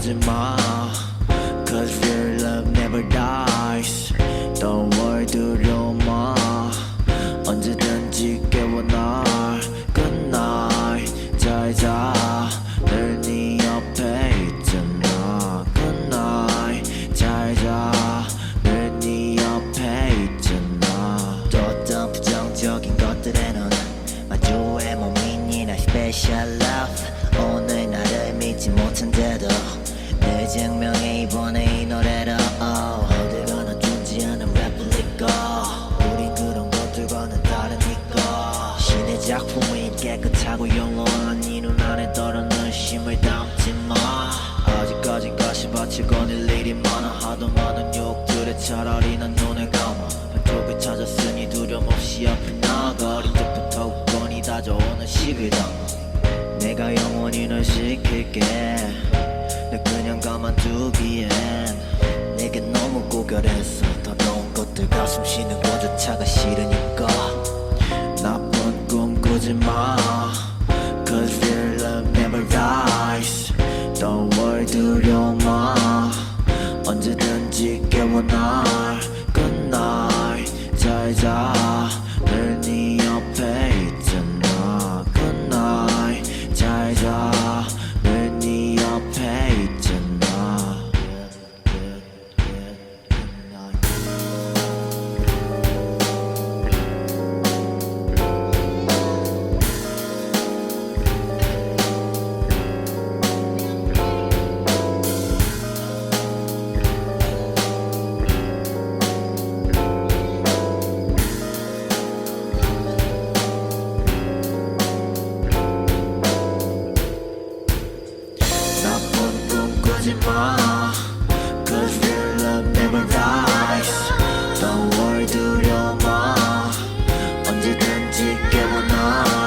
꾸지 마. Cause real love never dies. Don't worry 두려워 마 언제든지 깨워 날 Good night. 잘자 늘네 옆에 있잖아. Good night. 잘자 늘네 옆에 있잖아. 또 어떤 부정적인 것들에 넌 마주해 못 믿니 나 special love. 오늘 나를 믿지 못한데도 내 증명해 이번에 이 노래로 어딜 가나 존재하는 레플리카 우린 그런 것들과는 다르니까 신의 작품이 깨끗하고 영원한 이 눈 안에 떨어는 심을 담지 마. 아직까진 가시 바치고 낼 일이 많아. 하도 많은 욕들에 차라리 난 눈을 감아. 발톱을 찾았으니 두려움 없이 앞에 나가 어릴 때부터 웃건이 다져오는 식을 담아. 내가 영원히 널 지킬게 널 그냥 가만두기엔 내게 너무 고결해서 더러운 것들 가슴 쉬는 것조차가 싫으니까. 나쁜 꿈 꾸지 마. Cause real love never dies. Don't worry 두려워 마 언제든지 깨워 날 Good night. 잘자 하지 마 Cause real love never dies Don't worry 두려워 마 언제든지 깨어나